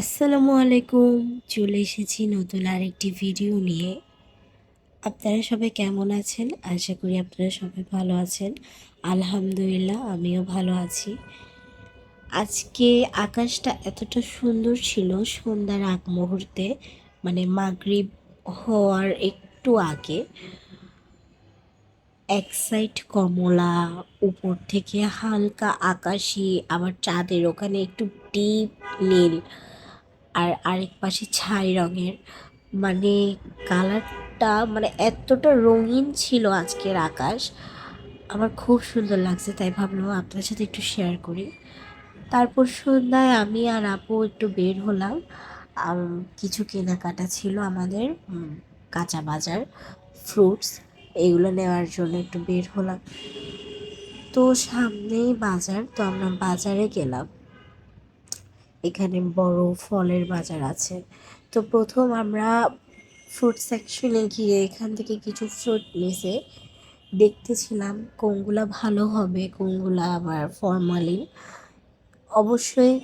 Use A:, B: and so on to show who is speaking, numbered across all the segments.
A: আসসালামু আলাইকুম। চলে এসেছি নতুন আরেকটি ভিডিও নিয়ে। আপনারা সবাই কেমন আছেন? আশা করি আপনারা সবাই ভালো আছেন। আলহামদুলিল্লাহ, আমিও ভালো আছি। আজকে আকাশটা এতটা সুন্দর ছিল সন্ধ্যার আগ মুহূর্তে মানে মাগরিব হওয়ার একটু আগে। এক সাইড কমলা, উপর থেকে হালকা আকাশি, আবার চাঁদের ওখানে একটু ডিপ নীল। আর আরেক পাশে ছাই রঙের। মানে কালারটা মানে এতটা রঙিন ছিল আজকের আকাশ। আমার খুব সুন্দর লাগছে, তাই ভাবলাম আপনার সাথে একটু শেয়ার করি। তারপর সন্ধ্যায় আমি আর আপু একটু বের হলাম। কিছু কেনাকাটা ছিল আমাদের কাঁচা বাজার ফ্রুটস এগুলো নেওয়ার জন্য একটু বের হলাম। তো সামনেই বাজার, তো আমরা বাজারে গেলাম। এখানে বড় ফলের বাজার আছে। তো প্রথম আমরা ফ্রুট সেকশনে গিয়ে এখান থেকে কিছু ফ্রুট নিছে দেখতেছিলাম, কোনগুলা ভালো হবে, কোনগুলা আবার ফরমালিন অবশ্যই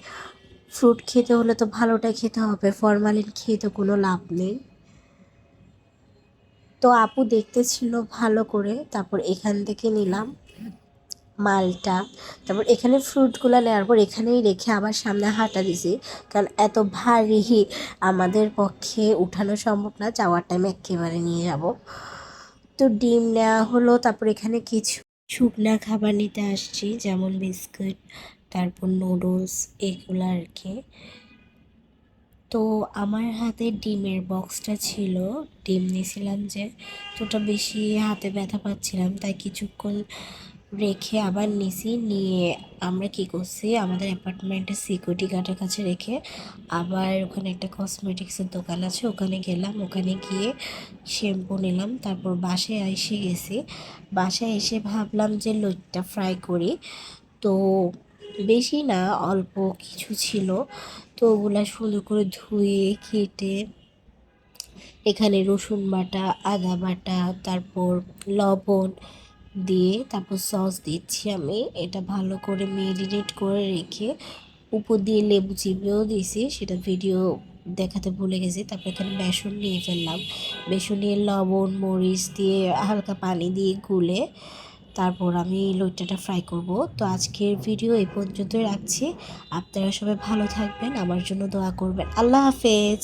A: ফ্রুট খেতে হলে তো ভালোটা খেতে হবে ফরমালিন খেয়ে তো কোনো লাভ নেই। তো আপু দেখতেছিল ভালো করে, তারপর এখান থেকে নিলাম। মালটা, তারপর এখানে ফ্রুটগুলো নেওয়ার পর এখানেই রেখে আবার সামনে হাঁটা দিছি। কারণ এত ভারী আমাদের পক্ষে উঠানো সম্ভব না, যাওয়ার টাইমে একেবারে নিয়ে যাব। তো ডিম নেওয়া হলো, তারপর এখানে কিছু শুকনা খাবার নিতে আসছি, যেমন বিস্কুট, তারপর নুডলস, এগুলো আর কি। তো আমার হাতে ডিমের বক্সটা ছিল, ডিম নিয়েছিলাম যে, তো ওটা বেশি হাতে ব্যথা পাচ্ছিলাম, তাই কিছুক্ষণ রেখে আবার নিছি নিয়ে আমরা কি করছি? আমাদের অ্যাপার্টমেন্টের সিকিউরিটি গার্ডের কাছে রেখে আবার ওখানে একটা কসমেটিক্সের দোকান আছে, ওখানে গেলাম। ওখানে গিয়ে শ্যাম্পু নিলাম, তারপর বাসায় এসে গেছি। বাসায় এসে ভাবলাম যে লইটটা ফ্রাই করি। তো বেশি না, অল্প কিছু ছিল। তো ওগুলা সুন্দর করে ধুয়ে, কেটে এখানে রসুন বাটা, আদা বাটা, তারপর লবণ দিয়ে তারপর সস দিচ্ছি আমি। এটা ভালো করে মেরিনেট করে রেখে উপর দিয়ে লেবু চিপেও দিয়েছি, সেটা ভিডিও দেখাতে ভুলে গেছি। তারপর এখানে বেসন নিয়ে ফেললাম। বেসন নিয়ে লবণ, মরিচ দিয়ে হালকা পানি দিয়ে গুলে তারপর আমি লইটাটা ফ্রাই করব। তো আজকের ভিডিও এই পর্যন্তই রাখছি। আপনারা সবাই ভালো থাকবেন, আমার জন্য দোয়া করবেন। আল্লাহ হাফেজ!